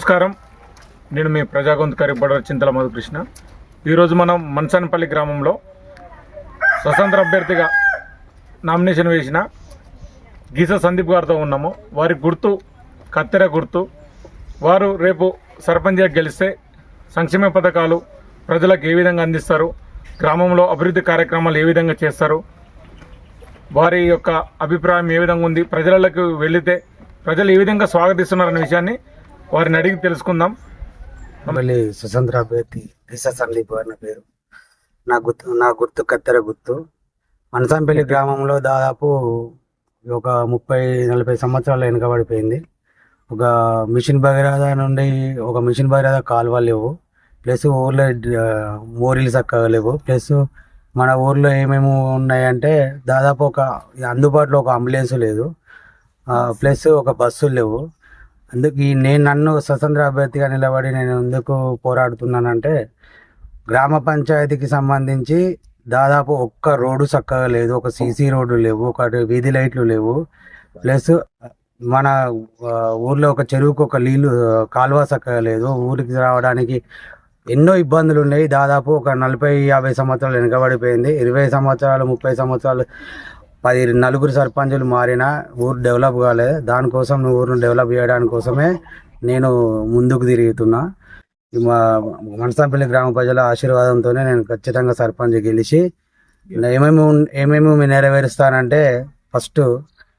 నమస్కారం. నేను మీ ప్రజాగొంతు కరిపడర్ చింతల మధుకృష్ణ. ఈరోజు మనం మన్సన్పల్లి గ్రామంలో స్వతంత్ర అభ్యర్థిగా నామినేషన్ వేసిన గీస సందీప్ గారితో ఉన్నాము. వారి గుర్తు కత్తెర గుర్తు. వారు రేపు సర్పంచ్గా గెలిస్తే సంక్షేమ పథకాలు ప్రజలకు ఏ విధంగా అందిస్తారు? గ్రామంలో అభివృద్ధి కార్యక్రమాలు ఏ విధంగా చేస్తారు? వారి యొక్క అభిప్రాయం ఏ విధంగా ఉంది? ప్రజలకు వెళితే ప్రజలు ఏ విధంగా స్వాగతిస్తున్నారనే విషయాన్ని వారిని అడిగి తెలుసుకుందాం. మళ్ళీ స్వతంత్ర అభ్యర్థి దిశ సందీప్ గారి నా పేరు. నా గుర్తు నా గుర్తు కత్తెర గుర్తు. మనసంపల్లి గ్రామంలో దాదాపు ఒక ముప్పై నలభై సంవత్సరాలు వెనుకబడిపోయింది. ఒక మిషన్ భగీరథ నుండి ఒక మిషన్ భగీరథ కాలువలు లేవు. ప్లస్ ఊర్లో మోరీలు చక్కగా లేవు. ప్లస్ మన ఊర్లో ఏమేమి ఉన్నాయంటే దాదాపు ఒక అందుబాటులో ఒక అంబులెన్స్ లేదు. ప్లస్ ఒక బస్సులు లేవు. అందుకు ఈ నేను నన్ను స్వతంత్ర అభ్యర్థిగా నిలబడి నేను ఎందుకు పోరాడుతున్నానంటే గ్రామ పంచాయతీకి సంబంధించి దాదాపు ఒక్క రోడ్డు చక్కగా లేదు ఒక సీసీ రోడ్డు లేవు ఒకటి వీధి లైట్లు లేవు. ప్లస్ మన ఊర్లో ఒక చెరువుకు ఒక నీళ్ళు కాలువ చక్కగా లేదు. ఊరికి రావడానికి ఎన్నో ఇబ్బందులు ఉన్నాయి. దాదాపు ఒక నలభై యాభై సంవత్సరాలు వెనుకబడిపోయింది. ఇరవై సంవత్సరాలు ముప్పై సంవత్సరాలు పది నలుగురు సర్పంచులు మారినా ఊరు డెవలప్ కాలేదు దానికోసం నువ్వు ఊరిని డెవలప్ చేయడానికి కోసమే నేను ముందుకు తిరుగుతున్నా. మా మనసాపల్లి గ్రామ ప్రజల ఆశీర్వాదంతోనే నేను ఖచ్చితంగా సర్పంచ్ గెలిచి ఏమేమి ఏమేమి నెరవేరుస్తానంటే ఫస్ట్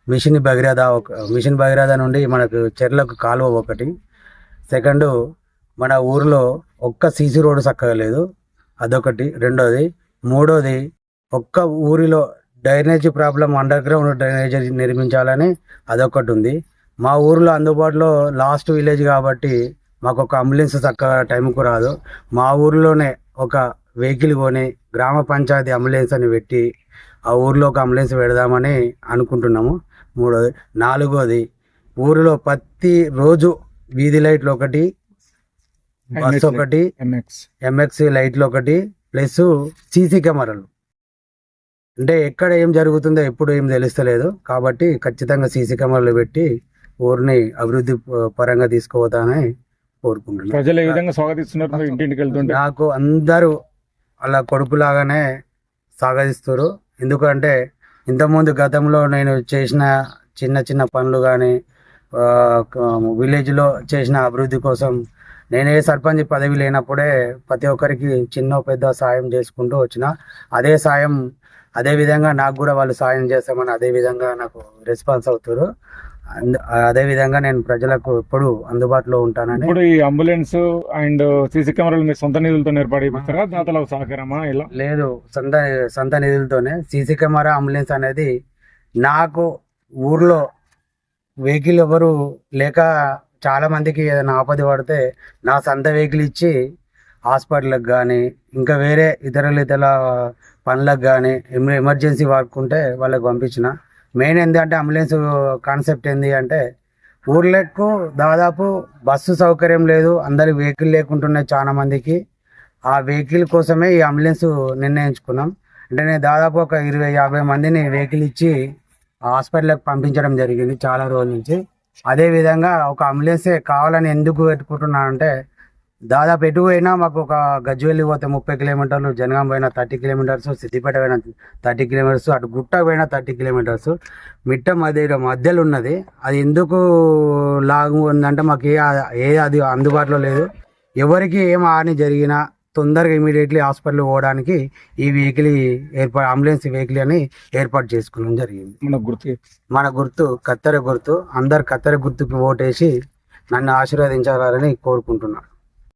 మిషన్ భగీరథ ఒక మిషన్ భగీరథ నుండి మనకు చెర్లకు కాలువ ఒకటి. సెకండ్ మన ఊరిలో ఒక్క సీసీ రోడ్డు చక్కగా లేదు. అదొకటి. రెండోది మూడోది ఒక్క ఊరిలో drainage problem underground drainage నిర్మించాలని అదొకటి ఉంది మా ఊరిలో అందుబాటులో లాస్ట్ విలేజ్ కాబట్టి మాకు ఒక అంబులెన్స్ చక్కగా టైంకు రాదు. మా ఊరిలోనే ఒక వెహికల్ కొని గ్రామ పంచాయతీ అంబులెన్స్ అని పెట్టి ఆ ఊరిలో ఒక అంబులెన్స్ పెడదామని అనుకుంటున్నాము. మూడోది. నాలుగోది ఊరిలో ప్రతి రోజు వీధి లైట్లు ఒకటి బస్ ఒకటి ఎంఎక్స్ ఎంఎక్స్ లైట్లు ఒకటి ప్లస్ సీసీ కెమెరాలు. అంటే ఎక్కడ ఏం జరుగుతుందో ఎప్పుడు ఏం తెలుస్తలేదు. కాబట్టి ఖచ్చితంగా సీసీ కెమెరాలు పెట్టి ఊరిని అభివృద్ధి పరంగా తీసుకుపోతానని కోరుకుంటున్నాను ప్రజలు ఏ విధంగా స్వాగతిస్తున్నారు? ఇంటింటికి వెళ్తుంటే? నాకు అందరూ అలా కొడుకులాగానే సాగదిస్తారు ఎందుకంటే ఇంతకుముందు గతంలో నేను చేసిన చిన్న చిన్న పనులు కానీ విలేజ్లో చేసిన అభివృద్ధి కోసం నేనే సర్పంచ్ పదవి లేనప్పుడే ప్రతి ఒక్కరికి చిన్న పెద్ద సాయం చేసుకుంటూ వచ్చిన. అదే సాయం అదే విధంగా నాకు కూడా వాళ్ళు సాయం చేస్తామని అదే విధంగా నాకు రెస్పాన్స్ అవుతారు. అంద- అదే విధంగా నేను ప్రజలకు ఎప్పుడు అందుబాటులో ఉంటానని ఇప్పుడు ఈ అంబులెన్స్ అండ్ సీసీ కెమెరాలు మీ సొంత నిధులతో ఏర్పాటు చేస్తారా దాతల సహకారమా? ఇలా లేదు సొంత సొంత నిధులతోనే. సీసీ కెమెరా అంబులెన్స్ అనేది నాకు ఊర్లో వెహికల్ ఎవరు లేక చాలా మందికి ఏదైనా ఆపద పడితే నా సొంత వెహికల్ ఇచ్చి హాస్పిటల్కి కానీ ఇంకా వేరే ఇతరుల ఇతర పనులకు కానీ ఎమర్జెన్సీ వాడుకుంటే వాళ్ళకి పంపించిన. మెయిన్ ఏంటంటే అంబులెన్స్ కాన్సెప్ట్ ఏంటి అంటే ఊర్లకు దాదాపు బస్సు సౌకర్యం లేదు అందరికి వెహికల్ లేకుంటున్నాయి చాలా మందికి. ఆ వెహికల్ కోసమే ఈ అంబులెన్స్ నిర్ణయించుకున్నాం. అంటే నేను దాదాపు ఒక ఇరవై యాభై మందిని వెహికల్ ఇచ్చి హాస్పిటల్కి పంపించడం జరిగింది చాలా రోజుల నుంచి. అదేవిధంగా ఒక అంబులెన్సే కావాలని ఎందుకు పెట్టుకుంటున్నానంటే దాదాపు ఎటు పోయినా మాకు ఒక గజ్వేలి పోతే ముప్పై కిలోమీటర్లు జనగాం పోయినా థర్టీ కిలోమీటర్స్ సిద్దిపేట పోయినా థర్టీ కిలోమీటర్స్ అటు గుట్ట పోయినా థర్టీ కిలోమీటర్స్. మిట్ట మధ్య మధ్యలో ఉన్నది. అది ఎందుకు లాగు ఉందంటే మాకు ఏ ఏ అది అందుబాటులో లేదు. ఎవరికి ఏం హాని జరిగినా తొందరగా ఇమీడియట్లీ హాస్పిటల్ పోవడానికి ఈ వెహికల్ ఏర్పాటు అంబులెన్స్ వెహికల్ అని ఏర్పాటు చేసుకోవడం జరిగింది. మన గుర్తు మన గుర్తు కత్తెర గుర్తు అందరు కత్తెర గుర్తుకి ఓటేసి నన్ను ఆశీర్వదించాలని కోరుకుంటున్నాను.